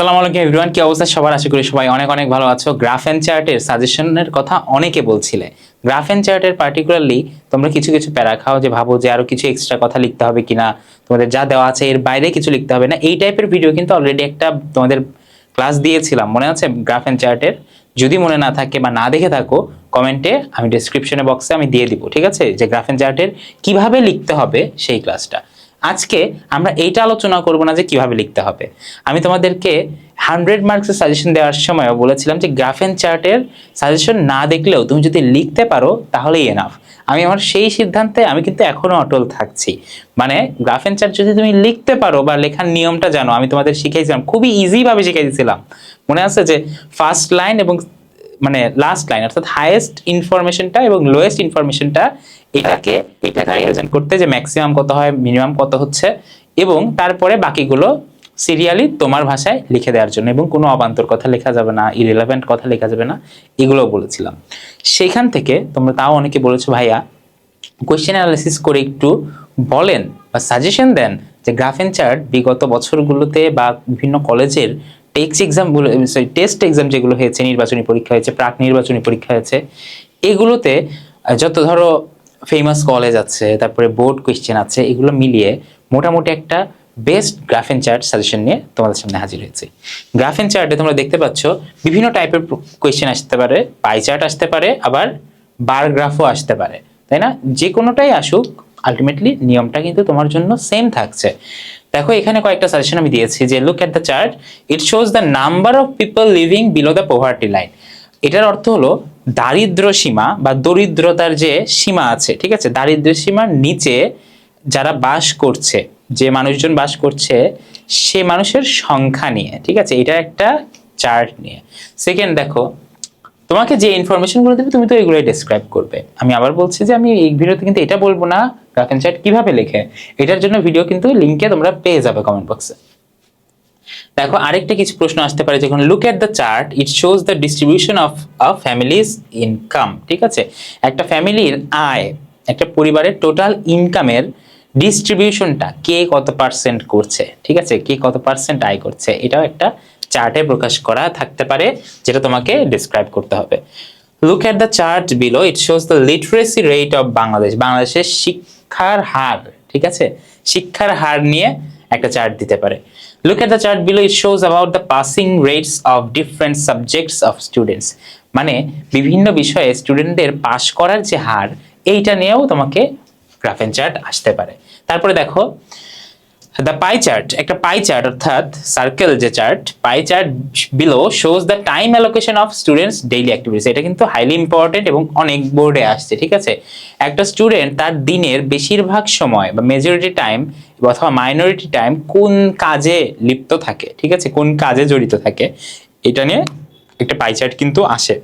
আসসালামু আলাইকুম এভরিওয়ান কি অবস্থা? সবার আশা করি সবাই অনেক অনেক ভালো আছো। গ্রাফ এন্ড চার্টের সাজেশনের কথা অনেকে বলছিলে। গ্রাফ এন্ড চার্টের পার্টিকুলারলি তোমরা কিছু কিছু প্যারা খাও যে ভাবো যে আরও কিছু এক্সট্রা কথা লিখতে হবে কিনা, তোমাদের যা দেওয়া আছে এর বাইরে কিছু লিখতে হবে না। এই টাইপের ভিডিও কিন্তু অলরেডি একটা তোমাদের ক্লাস দিয়েছিলাম। মনে আছে গ্রাফ এন্ড চার্টের যদি মনে না থাকে বা না দেখে থাকো কমেন্টে আমি ডেসক্রিপশনে বক্সে আমি দিয়ে দিব, ঠিক আছে? যে গ্রাফ এন্ড চার্টের কীভাবে লিখতে হবে সেই ক্লাসটা আজকে আমরা এইটা আলোচনা করব না যে কীভাবে লিখতে হবে। আমি তোমাদেরকে হান্ড্রেড মার্কসের সাজেশন দেওয়ার সময় বলেছিলাম যে গ্রাফ এন্ড চার্টের সাজেশন না দেখলেও তুমি যদি লিখতে পারো, তাহলেই এনাফ আমি আমার সেই সিদ্ধান্তে আমি কিন্তু এখনও অটল থাকছি। মানে গ্রাফ এন্ড চার্ট যদি তুমি লিখতে পারো বা লেখার নিয়মটা জানো, আমি তোমাদের শিখাইছিলাম, খুবই ইজিভাবে শিখাই দিয়েছিলাম মনে আছে যে ফার্স্ট লাইন এবং মানে লাস্ট লাইন অর্থাৎ হায়েস্ট ইনফরমেশনটা এবং লোয়েস্ট ইনফরমেশনটা এটাকে এটাকে রিপ্রেজেন্ট করতে যে ম্যাক্সিমাম কত হয় মিনিমাম কত হচ্ছে এবং তারপরে বাকিগুলো সিরিয়ালি তোমার ভাষায় লিখে দেওয়ার জন্য এবং কোনো অবান্তর কথা লেখা যাবে না ইরেলেভেন্ট কথা লেখা যাবে না এগুলো বলেছিলাম। সেখান থেকে তোমরা তাও অনেকে বলেছ, ভাইয়া কোয়েশ্চেন অ্যানালিসিস করে একটু বলেন বা সাজেশন দেন যে গ্রাফ এন্ড চার্ট বিগত বছরগুলোতে বা বিভিন্ন কলেজের টেক্স এক্সামগুলো সরি টেস্ট এক্সাম যেগুলো হয়েছে, নির্বাচনী পরীক্ষা হয়েছে, প্রাক নির্বাচনী পরীক্ষা হয়েছে, এগুলোতে যত ধরো ফেমাস কলেজ আছে, তারপরে বোর্ড কোয়েশ্চেন আছে, এগুলো মিলিয়ে মোটামুটি একটা best graph and chart suggestion নিয়ে তোমাদের সামনে হাজির হয়েছে। গ্রাফ এন্ড চার্টে তোমরা দেখতে পাচ্ছ, বিভিন্ন টাইপের কোয়েশ্চেন আসতে পারে পাই চার্ট আসতে পারে, আবার বার গ্রাফও আসতে পারে, তাই না? যে কোনোটাই আসুক আলটিমেটলি নিয়মটা কিন্তু তোমার জন্য সেম থাকছে। দেখো, এখানে কয়েকটা সাজেশন আমি দিয়েছি যে look at the chart it shows the number of people living below the poverty line এটার অর্থ হলো দারিদ্র সীমা বা দরিদ্রতার যে সীমা আছে, ঠিক আছে? দারিদ্র সীমার নিচে যারা বাস করছে, যে মানুষজন বাস করছে, সে মানুষের সংখ্যা নিয়ে, ঠিক আছে? এটা একটা চার্ট নিয়ে। সেকেন্ড দেখো, তোমাকে যে ইনফরমেশনগুলো দেবে, তুমি তো এগুলোই ডেসক্রাইব করবে। আমি আবার বলছি যে আমি এই ভিডিওতে কিন্তু এটা বলব না গ্রাফ এন্ড চার্ট কীভাবে লেখে? এটার জন্য ভিডিও কিন্তু লিঙ্কে তোমরা পেয়ে যাবে কমেন্ট বক্সে দেখো, আরেকটা কিছু প্রশ্ন আসতে পারে, যখন look at the chart it shows the distribution of a family's income ঠিক আছে? একটা ফ্যামিলির আয়, একটা পরিবারের টোটাল ইনকামের ডিস্ট্রিবিউশনটা কে কত পার্সেন্ট করছে, ঠিক আছে? কে কত পার্সেন্ট আয় করছে, এটাও একটা চার্টে প্রকাশ করা থাকতে পারে, যেটা তোমাকে ডিসক্রাইব করতে হবে। Look at the chart below it shows the literacy rate of Bangladesh বাংলাদেশের শিক্ষার হার, ঠিক আছে? শিক্ষার হার নিয়ে একটা চার্ট দিতে পারে। Look at the chart below it shows about the passing rates of different subjects of students মানে বিভিন্ন বিষয়ে স্টুডেন্টদের পাশ করার যে হার, এইটা নিয়েও তোমাকে গ্রাফ এন্ড চার্ট আসতে পারে। তারপরে দেখো দ্য পাই চার্ট একটা পাই চার্ট অর্থাৎ সার্কেল যে chart pie chart below shows the time allocation of students daily activities এটা কিন্তু হাইলি ইম্পর্টেন্ট এবং অনেক বোর্ডে আসছে, ঠিক আছে? একটা স্টুডেন্ট তার দিনের বেশিরভাগ সময় বা মেজরিটি টাইম অথবা মাইনরিটি টাইম কোন কাজে লিপ্ত থাকে, ঠিক আছে? কোন কাজে জড়িত থাকে, এটা নিয়ে একটা পাই চার্ট কিন্তু আসে।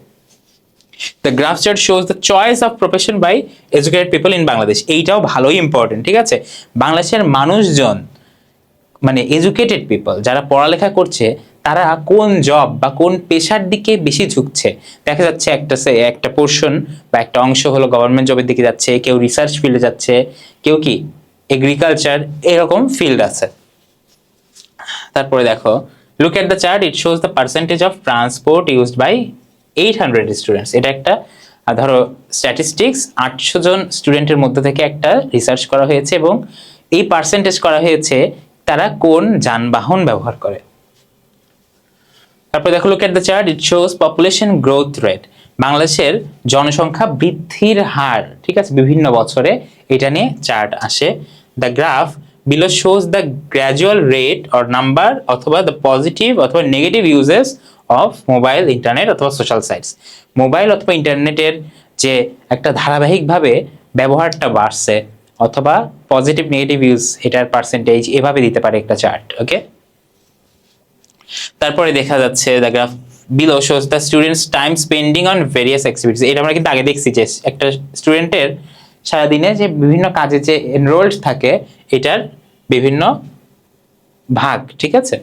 The graph chart shows the choice of profession by educated people in Bangladesh এইটাও ভালোই ইম্পর্টেন্ট ঠিক আছে? বাংলাদেশের মানুষজন মানে এডুকেটেড পিপল যারা পড়ালেখা করছে, তারা কোন জব বা কোন পেশার দিকে বেশি ঝুঁকছে? দেখা যাচ্ছে একটা সে- একটা পোর্শন বা একটা অংশ হলো গভর্নমেন্ট জবের দিকে যাচ্ছে, কেউ রিসার্চ ফিল্ডে যাচ্ছে, কেউ কি এগ্রিকালচার এরকম ফিল্ড আছে। তারপরে দেখো look at the chart it shows the percentage of transport used by eight hundred students এটা একটা ধরো স্ট্যাটিস্টিক্স আটশো জন স্টুডেন্টের মধ্যে থেকে একটা রিসার্চ করা হয়েছে এবং এই পার্সেন্টেজ করা হয়েছে তারা কোন যানবাহন ব্যবহার করে? তারপর দেখো look at the chart it shows population growth rate বাংলাদেশের জনসংখ্যা বৃদ্ধির হার, ঠিক আছে, বিভিন্ন বছরে এটা নিয়ে চার্ট আসে। The graph below shows the gradual rate or number অথবা দ্য পজিটিভ অথবা negative uses of mobile internet অথবা সোশ্যাল সাইটস মোবাইল অথবা ইন্টারনেটের যে একটা ধারাবাহিকভাবে ব্যবহারটা বাড়ছে। অথবা পজিটিভ নেগেটিভ ইউজ এটার পার্সেন্টেজ এভাবে দিতে পারে একটা চার্ট ওকে তারপরে দেখা যাচ্ছে the graph below shows the students time spending on various activities এটা আমরা কিন্তু আগে দেখছি যে একটা স্টুডেন্টের সারাদিনে যে বিভিন্ন কাজে যে এনরোলড থাকে, এটার বিভিন্ন ভাগ, ঠিক আছে?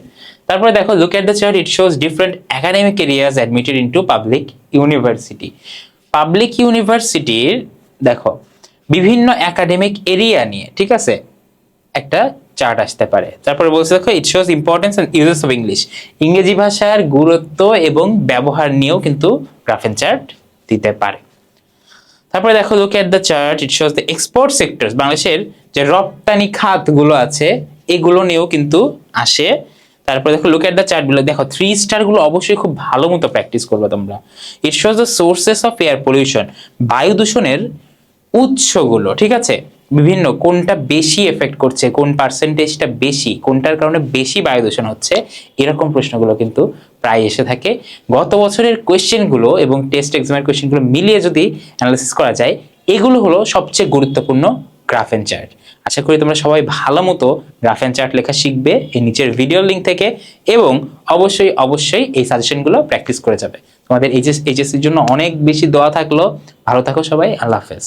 তারপরে দেখো look at the chart it shows different academic areas admitted into public university public ইউনিভার্সিটির দেখো বিভিন্ন একাডেমিক এরিয়া নিয়ে, ঠিক আছে? একটা চার্ট আসতে পারে। তারপরে বলছে, দেখো it shows importance and uses of English ইংরেজি ভাষার গুরুত্ব এবং ব্যবহার নিয়েও কিন্তু গ্রাফেন চার্ট দিতে পারে। তারপরে দেখো look at the chart it shows the export sector বাংলাদেশের যে রপ্তানি খাতগুলো আছে, এগুলো নিয়েও কিন্তু আসে। তারপরে দেখো লুক এট দ্য চার্টগুলো দেখো থ্রি স্টারগুলো অবশ্যই খুব ভালো মতো প্র্যাকটিস করবে তোমরা। It shows the sources of air pollution বায়ু দূষণের উৎসগুলো, ঠিক আছে? বিভিন্ন কোনটা বেশি এফেক্ট করছে, কোন পার্সেন্টেজটা বেশি, কোনটার কারণে বেশি বায়ু দূষণ হচ্ছে, এরকম প্রশ্নগুলো কিন্তু প্রায় এসে থাকে। গত বছরের কোয়েশ্চেনগুলো এবং টেস্ট এক্সামের কোয়েশ্চেনগুলো মিলিয়ে যদি অ্যানালিসিস করা যায়, এগুলো হলো সবচেয়ে গুরুত্বপূর্ণ গ্রাফ অ্যান্ড চার্ট আশা করি তোমরা সবাই ভালো মতো গ্রাফ অ্যান্ড চার্ট লেখা শিখবে এই নিচের ভিডিও লিঙ্ক থেকে, এবং অবশ্যই অবশ্যই এই সাজেশনগুলো প্র্যাকটিস করে যাবে। তোমাদের এইচএস এইচএসসির জন্য অনেক বেশি দোয়া থাকল। ভালো থাকো সবাই আল্লাহ হাফেজ।